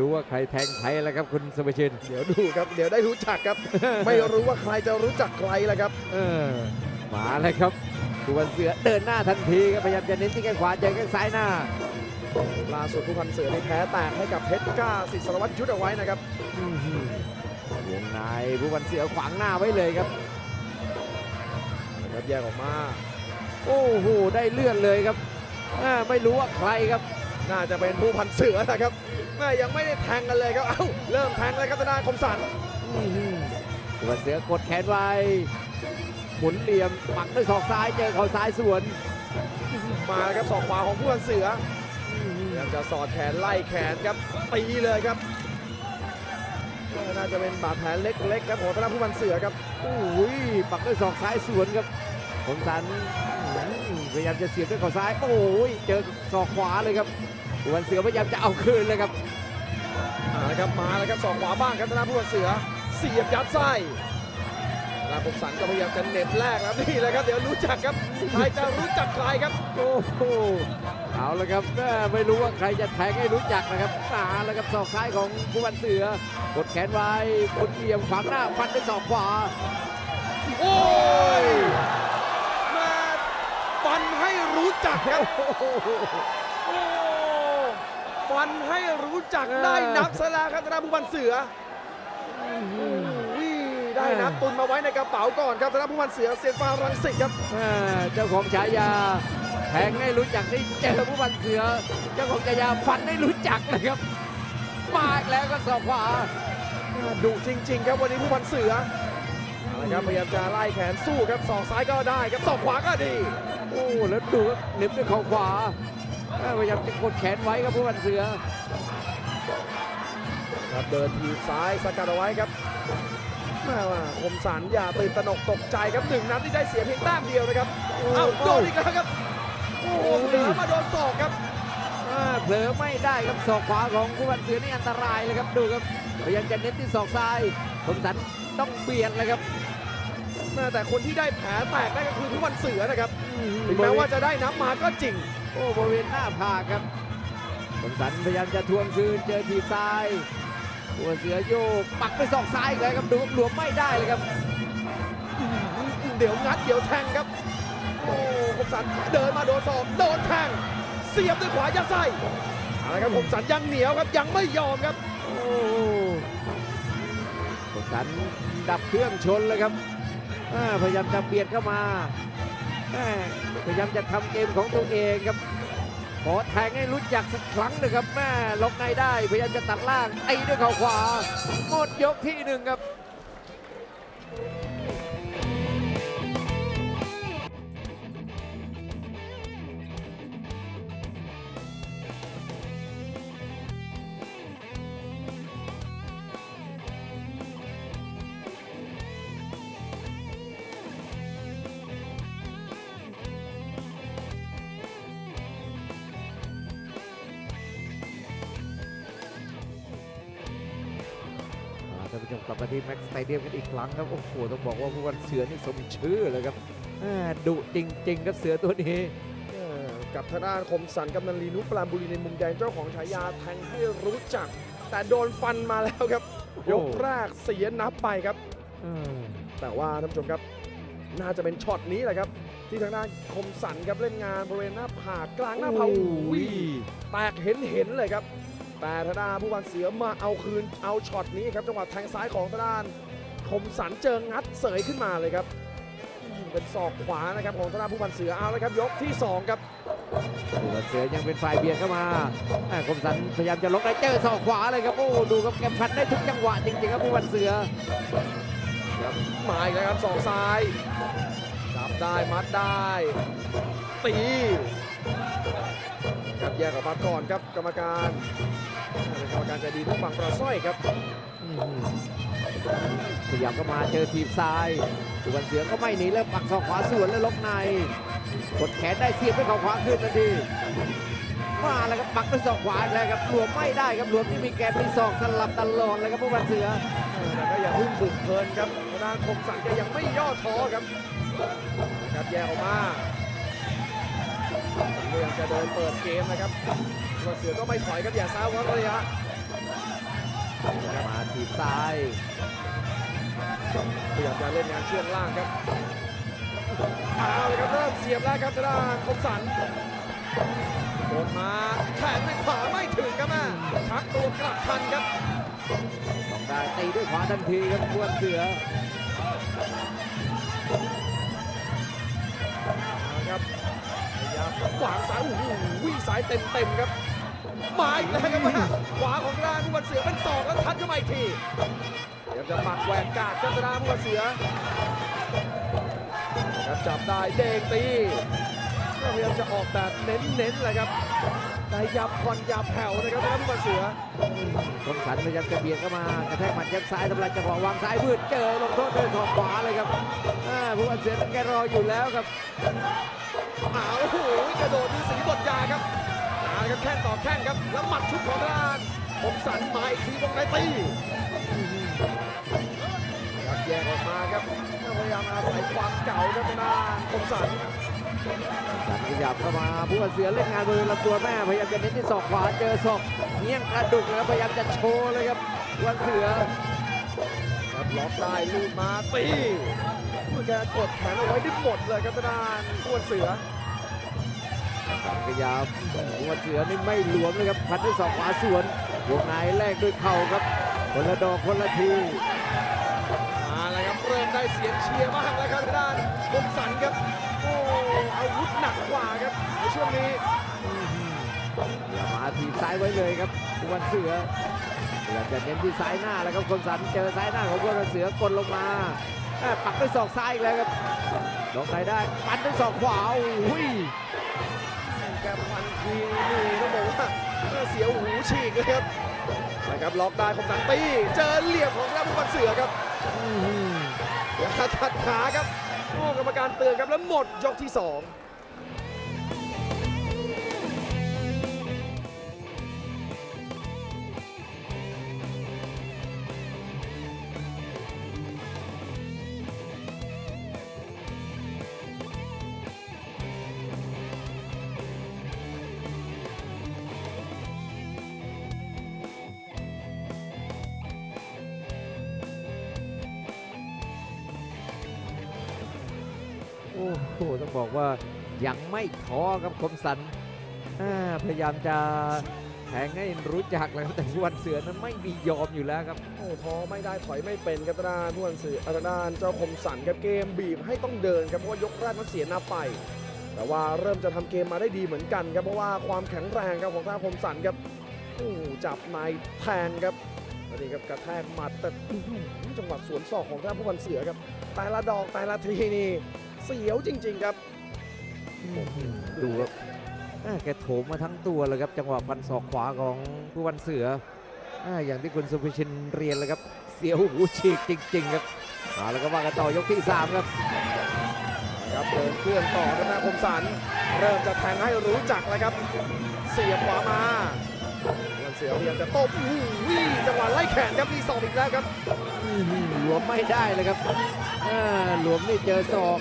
รู้ว่าใครแทงใครแล้วครับคุณสุภชิน เดี๋ยวดูครับ เดี๋ยวได้รู้จักครับ ไม่รู้ว่าใครจะรู้จักใครแล้วครับ เออมาเลยครับสุวรรณเสือเดินหน้าทันทีครับพยายามจะเน้นที่แข้งขวาเจอแข้งซ้ายหน้าล่าสุดผู้พันเสือในแพ้แตกให้กับเพชรกล้าสิทธิ์สารวัตรยุทธเอาไว้นะครับอื้อหือวงในผู้วันเสือขวางหน้าไว้เลยครับนะครับแยกออกมา โอ้โหได้เลื่อนเลยครับอ่าไม่รู้ว่าใครครับ น่าจะเป็นผู้พันเสือนะครับแม่ยังไม่ได้แทงกันเลยครับเอ้าเริ่มแทงเลยครับธนาคมสันอื้อหือสุวรรณเสือกดแขนไว้หมุนเหลี่ยมปักด้วยศอกซ้ายเจอเข่าซ้ายสวน มาแล้วครับศอกขวาของผู้พันเสือพยายามจะสอดแขนไล่แขนครับตีเลยครับน่าจะเป็นบาดแผลเล็กๆครับของธนาผู้พันเสือครับโอ้ยปักด้วยศอกซ้ายสวนครับผมสันอื้อ พยายามจะเสียบด้วยเข่าซ้าย โอ้ยเจอศอกขวาเลยครับสุวรรณเสือพยายามจะเอาคืนเลยครับมาแล้วครับมาแล้วครับสองขวาบ้างครับธนาผู้พันเสือเสียบยัดไส้ธนาคมสันก็พยายามจะเหน็บแรกครับนี่แหละครับเดี๋ยวรู้จักครับใครจะรู้จักใครครับโอ้โหเอาละครับแม่ไม่รู้ว่าใครจะแทงให้รู้จักนะครับมาแล้วครับศอกซ้ายของผู้วันเสือกดแขนไว้บนเหลี่ยมขวางหน้าฟันด้วยศอกขวาโอ้ยมาฟันให้ รู้จักครับโอ้ฟันให้รู้จักได้นับซะแล้วครับธนาผู้พันเสืออุ้ยได้นับตุนมาไว้ในกระเป๋าก่อนครับธนาผู้พันเสือเซียนฟ้ารังสิตครับแม่เจ้าของฉายาแทงให้รู้จักได้เจอผู้วันเสือ เจ้าของฉายาฟันให้รู้จักนะครับ มาอีกแล้วก็ศอกขวาดุจริง ๆ ครับวันนี้ผู้พันเสือ เอาละครับพยายามจะไล่แขนสู้ครับศอกซ้ายก็ได้ครับศอกขวาก็ดี โอ้แล้วดูครับเหน็บด้วยเข่าขวาแม่พยายามจะกดแขนไว้ครับผู้วันเสือครับเดินทีบซ้ายสกัดเอาไว้ครับแม่ว่าคมสันอย่าตื่นตระหนกตกใจครับหนึ่งนัดที่ได้เสียเพียงแต้มเดียวนะครับเอ้าโดนอีกแล้วครับโอ้โหเหลือมาโดนศอกครับอ่าเผลอไม่ได้ครับศอกขวาของผู้วันเสือนี่อันตรายเลยครับดูครับพยายามจะเน้นที่ศอกซ้าย คมสันต้องเบียดเลยครับแม่แต่คนที่ได้แผลแตกนั่นก็คือผู้พันเสือนะครับถึงแม้ว่าจะได้น้ำมาก็จริง โอ้บริเวณหน้าผากครับคมสันพยายามจะทวงคืนเจอทีบซ้ายผู้วันเสือโยกปักด้วยศอกซ้ายอีกแล้วครับดูครับหลวมไม่ได้เลยครับ เดี๋ยวงัดเดี๋ยวแทงครับ โอ้คมสันเดินมาโดนศอกโดนแทงเสียบด้วยขวายัดไส้เอาละครับคมสันยังเหนียวครับยังไม่ยอมครับ โอ้ค มสันดับเครื่องชนเลยครับพยายามจะเบียดเข้ามาพยายามจะทำเกมของตัวเองครับ ขอแทงให้รู้จักสักครั้งนะครับแม่ล็อกในได้ พยายามจะตัดล่างไอ้ด้วยเข่าขวาหมดยกที่หนึ่งครับ อ่าท่านผู้ชมกลับมาที่แม็กซ์สเตเดียมกันอีกครั้งครับ โอ้โห ต้องบอกว่าผู้วันเสือนี่สมชื่อเลยครับอ่าดุจริง ๆ ครับเสือตัวนี้เอ่อกับทางด้านคมสันกับนันลีนุปรามบุรีในมุมแดงเจ้าของฉายาแทงให้รู้จัก แต่โดนฟันมาแล้วครับโอ้ยกแรกเสียนับไปครับอืมแต่ว่าท่านผู้ชมครับ น่าจะเป็นช็อตนี้แหละครับ ที่ทางด้านคมสันครับเล่นงานบริเวณหน้าผากกลางหน้าผากโอ้อุ้ยยแตกเห็นเห็นๆเลยครับ แต่ทางด้านผู้บันเสือมาเอาคืนเอาช็อตนี้ครับจังหวะแทงซ้ายของทางด้านคมสันเจองัดเสยขึ้นมาเลยครับอืมเป็นศอกขวานะครับของทางด้านผู้บันเสือเอาแล้วครับยกที่สองครับผู้วันเสือยังเป็นฝ่ายเบียดเข้ามาอ่าคมสันพยายามจะล็อกได้เจอศอกขวาเลยครับโอ้ดูครับแกพันได้ทุกจังหวะจริงๆครับผู้วันเสือครับมาอีกแล้วครับสองซ้ายจับได้มัดได้ตี ครับแยกออกมาก่อนครับกรรมการเป็นกรรมการใจดีทุกฝั่งปลาสร้อยครับอื้อหือขยับเข้ามาเจอทีบซ้ายผู้วันเสือก็ไม่หนีแล้วปักศอกขวาสวนแล้วล็อกในกดแขนได้เสียบด้วยเข่าขวาขึ้นทันทีมาแล้วครับปักด้วยศอกขวาอีกแล้วครับหลวมไม่ได้ครับหลวมที่มีแกนมีศอกสลับตลอดเลยครับผู้บันเสือแต่ก็อย่าเพึ่งบุกเพลินครับทางด้านคมสันแกยังไม่ย่อท้อครับครับแยกออกมาพยายาม จะเดินเปิดเกมนะครับตัวเสือก็ไม่ถอยครับอย่าซ้าวครับระยะถีบซ้ายพยายามจะเล่นงานช่วงล่างครับเอาเลยครับเริ่มเสียบแล้วครับทางด้านคมสันโดนมาแขนด้วยขวาไม่ถึงครับแม่ชักตัวกลับทันครับต้องได้ตีด้วยขวาทันทีครับทวนเสือเอาละครับพ ยาขวางซ้ายโอ้โหวิ่งซ้ายเต็มเต็มๆครับมาอีกแล้วครับขวาของด้านผู้บันเสือเป็นศอกแล้วทัดเข้ามาอีกทีเดี๋ยวจะหมักแหวกกาดครับทางด้าผู้บันเสือครับจับได้เด้งตีพยายามจะออกแบบเน้นๆเลยครับแต่ยับผ่อนยับแผ่วนะครับทางด้านผู้บันเสือคมสันพยายามจะเบียดเข้ามากระแทกหมัดยับซ้ายทำลายจังหวะวางซ้ายพืดเจอลงโทษด้วยศอกขวาเลยครับผู้ว่าเสือนั้นแกรออยู่แล้วครับ อ้าวโอ้โหกระโดดที่สีบทยาครับเอาครับแข้งต่อแข้งครับ แล้วหมัดชุดของทางด้านผมสันมาอีกทีวงในตีครับแยกออกมาครับพยายามอาศัยความเก่าครับทางด้านคมสันสันขยับเข้ามาผู้เสือเล่นงานบริเวณลำตัวแม่พยายามจะเน้นที่ศอกขวาเจอศอกเงี้ยงกระดุกแล้วพยายามจะโชว์เลยครับว่าเสือ ล็อกได้ลูดมาตีมือแกกดแขนเอาไว้ได้หมดเลยครับทางด้านขวดเสือสันขยับผู้ว่าเสือนี่ไม่หลวมเลยครับพันด้วยศอกขวาสวนวงในแลกด้วยเข่าครับคนละดอกคนละทีมาแล้วครับเริ่มได้เสียงเชียร์บ้างแล้วครับทางด้านคมสันครับโอ้อาวุธหนักกว่าครับในช่วงนี้อย่ามาทีซ้ายไว้เลยครับทุกวันเสือ พยายามจะเน้นที่ซ้ายหน้าแล้วครับคมสันเจอซ้ายหน้าของพวกเสือกดลงมาแม่ปักด้วยศอกซ้ายอีกแล้วครับลงไหนได้ปันด้วยศอกขวาโอ้ยแกฟันทีนี่ต้องบอกว่าเสียวหูฉีกเลยครับนะครับล็อกได้คมสันตีเจอเหลี่ยมของแล้วผู้บันเสือครับอย่าขัดขาครับโอ้กรรมการเตือนครับแล้วหมดยกที่สอง โอ้โหต้องบอกว่ายังไม่ท้อครับคมสันพยายามจะแทงให้รู้จักเลยครับแต่ทวันเสือนั้นไม่มียอมอยู่แล้วครับโอ้ท้อไม่ได้ถอยไม่เป็นครับด้านผู้บันเสือทางด้านเจ้าคมสันครับเกมบีบให้ต้องเดินครับเพราะว่ายกแรกมันเสียหน้าไป แต่ว่าเริ่มจะทำเกมมาได้ดีเหมือนกันครับเพราะว่าความแข็งแรงครับของท่าคมสันครับโอ้จับในแทงครับนี่ครับกระแทกหมัดแต่จังหวะสวนศอกของท่าผู้บันเสือครับแต่ละดอกแต่ละทีนี่ เสียวจริง ๆ ครับดูครับอ่าแกโถมมาทั้งตัวเลยครับ จังหวะฟันศอกขวาของผู้วันเสืออ่าอย่างที่คุณสุภชินเรียนเลยครับ เสียวหูฉีกจริง ๆ ครับเอาแล้วก็ว่ากันต่อยกที่ 3 ครับครับเดินเครื่องต่อทางด้านคมสัน เริ่มจะแทงให้รู้จักแล้วครับ เสียบขวามาวันเสือพยายามจะตบอู้หูจังหวะไล่แขนครับมีศอกอีกแล้วครับอื้อหือหลวมไม่ได้เลยครับอ่าหลวมนี่เจอศอก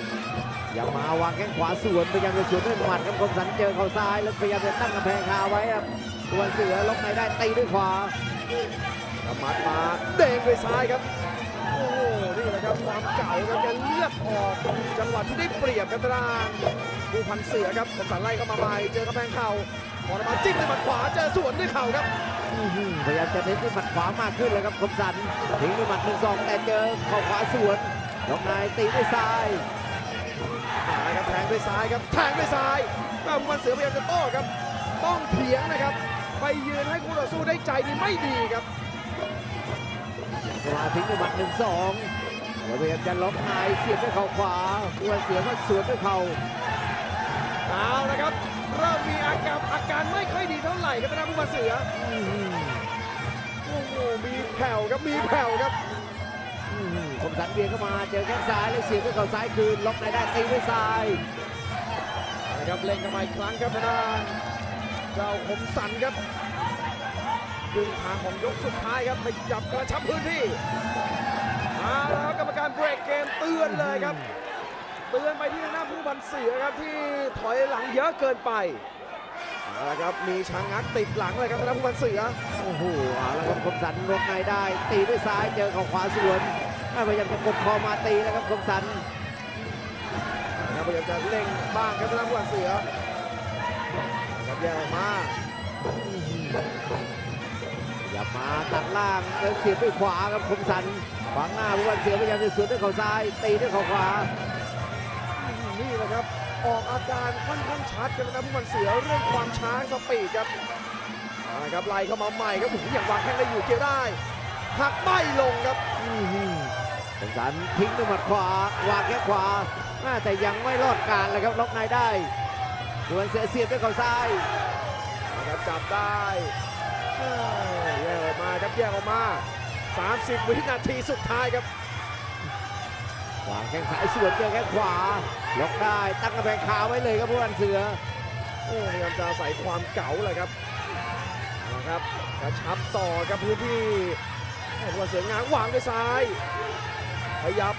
อย่ามาวางแข้งขวาสวนพยายามจะสวนด้วยหมัดครับคมสันเจอเข่าซ้ายแล้วพยายามจะตั้งกำแพงคาไว้ครับผู้วันเสือล็อกในได้ตีด้วยขวากำมัดมาเด้งด้วยซ้ายครับโอ้โหนี่แหละครับความเก่าครับแกเลือกออกจังหวะที่ได้เปรียบครับทางด้านผู้พันเสือครับคมสันไล่เข้ามาใหม่เจอกระแพงเข่าพอมาจิ้มด้วยหมัดขวาเจอสวนด้วยเข่าครับอื้อหือพยายามจะเน้นด้วยหมัดขวามากขึ้นเลยครับคมสันทิ้งด้วยหมัดหนึ่งสองแต่เจอเข่าขวาสวนล็อกในตีด้วยซ้าย ซ้ายครับแทงด้วยซ้ายครับแทงด้วยซ้ายแม่ผู้พันเสือพยายามจะโต้ครับ ต้องเถียงนะครับ ไปยืนให้คู่ต่อสู้ได้ใจนี่ไม่ดีครับขวาทิ้งด้วยหมัดหนึ่งสองแล้วพยายามจะล็อกในเสียบด้วยเข่าขวาผู้วันเสือก็สวนด้วยเข่าเอาละครับ เริ่มมีอาการอาการไม่ค่อยดีเท่าไหร่ครับทางด้านผู้พันเสืออื้อหือโอ้โหมีแผ่วครับมีแผ่วครับอื้อหือ คมสันเบียเข้ามาเจอแข้งซ้ายแล้วเสียบด้วยเข่าซ้ายคืนล็อกในได้ตีด้วยซ้ายนะครับเล่นกันมาอีกครั้งครับทางด้านเจ้าคมสันครับครึ่งทางของยกสุดท้ายครับขยับกระชับพื้นที่เอาละครับกรรมการเบรกเกมเตือนเลยครับ เตือนไปที่หน้าผู้บันเสือครับที่ถอยหลังเยอะเกินไปเอาละครับมีช้างงักติดหลังเลยครับทางด้านผู้บันเสือโอ้โหเอาละครับคมสันวงในได้ ตีด้วยซ้ายเจอเข่าขวาสวน พยายามจะกดคอมาตีแล้วครับคมสันนะพยายามจะเล่งบ้างครับทางผู้พันเสือครับแยกออกมาอย่ามาตัดล่างแล้วเสียบด้วยขวาครับคมสันขวางหน้าผู้วันเสือพยายามจะสวนด้วยเข่าซ้าย ตีด้วยเข่าขวา นี่แหละครับ ออกอาการค่อนข้างชัดกันนะผู้พันเสือเรื่องความช้าสปีดครับเอาละครับไล่เข้ามาใหม่ครับโอ้โหอย่างวางแข้งได้อยู่เกี่ยวได้หักไม่ลงครับ คมสันทิ้งด้วยหมัดขวาวางแค่ขวาอ่าแต่ยังไม่รอดการเลยครับล็อกในได้ผู้วันเสือเสียบด้วยเข่าซ้ายนะครับจับได้เอ้ยแยกออกมาครับแยกออกมา 30 วินาทีสุดท้ายครับวางแข้งซ้ายสวนเจอแข้งขวาล็อกได้ตั้งกระแพงคาไว้เลยครับผู้วันเสือโอ้พยายามจะอาศัยความเก๋าเลยครับเอาละครับกระชับต่อครับพื้นที่โอ้โหเสืองางวางด้วยซ้าย ขยับ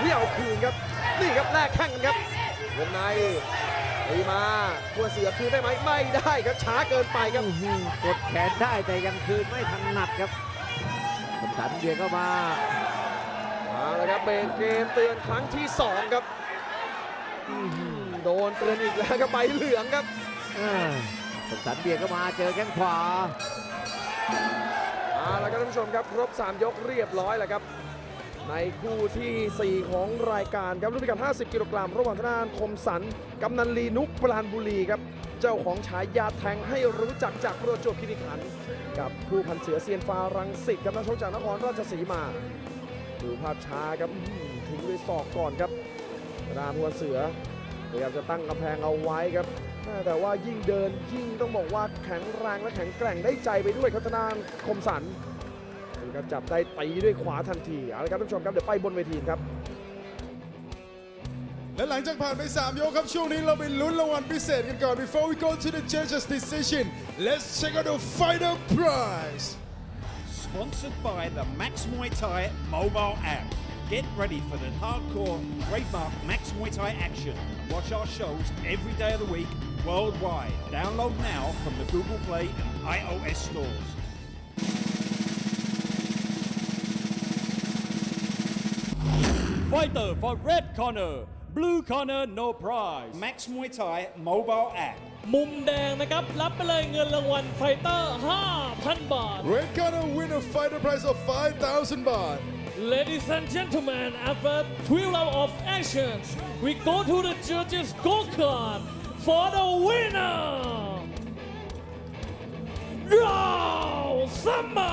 เวี่ยวคืนครับนี่ครับแลกแข้งกันครับวงในตีมาทัวเสือคืนได้ไหมไม่ได้ครับช้าเกินไปครับกดแขนได้แต่ยังคืนไม่ถนัดครับคมสันเบียดเข้ามามาแล้วครับเบรกเกมเตือนครั้งที่สองครับอื้อหือโดนเตือนอีกแล้วครับใบเหลืองครับอ่าคมสันเบียดเข้ามาเจอแข้งขวาเอาละครับท่านผู้ชมครับครบ 3 ยกเรียบร้อยแล้วครับ ในคู่ที่ 4 ของรายการครับรุ่นพิกัด 50 กิโลกรัมระหว่างทางด้านคมสันกำนันลีนุกปราณบุรีครับ เจ้าของฉายาแทงให้รู้จักจากประจวบคีรีขันธ์กับผู้พันเสือเซียนฟ้ารังสิตครับนักชกจากนครราชสีมา ดูภาพช้าครับอื้อหือทิ้งด้วยศอกก่อนครับรามพันเสือพยายามจะตั้งกำแพงเอาไว้ครับ แต่ว่ายิ่งเดินยิ่งต้องบอกว่าแข็งแรงและแข็งแกร่งได้ใจไปด้วยครับทางด้านคมสัน ครับจับได้ตีด้วยขวาทันทีเอาละครับท่านผู้ชมครับเดี๋ยวไปบนเวทีครับ และหลังจากผ่านไป 3 ยกครับ ช่วงนี้เราไปลุ้นรางวัลพิเศษกันก่อน before we go to the judges decision let's check out the fighter prize Sponsored by the Max Muay Thai mobile app. Get ready for the hardcore trademark Max Muay Thai action. and Watch our shows every day of the week worldwide. Download now from the Google Play and iOS stores. Fighter for red corner blue corner no prize Max Muay Thai mobile app. มุมแดงนะครับ รับไปเลยเงินรางวัลไฟเตอร์ 5,000 บาท red corner win a fighter prize of 5,000 baht Ladies and gentlemen after 12 rounds of actions we go to the judges scorecard for the winner Round Summer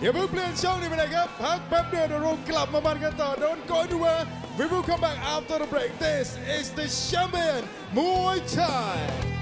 อย่าเพิ่งเปลี่ยนช่องนี้ไปไหนครับ พักแป๊บเดียวเดี๋ยวเรากลับมามันกันต่อ Don't go anywhere we will come back after the break this is the champion Muay Thai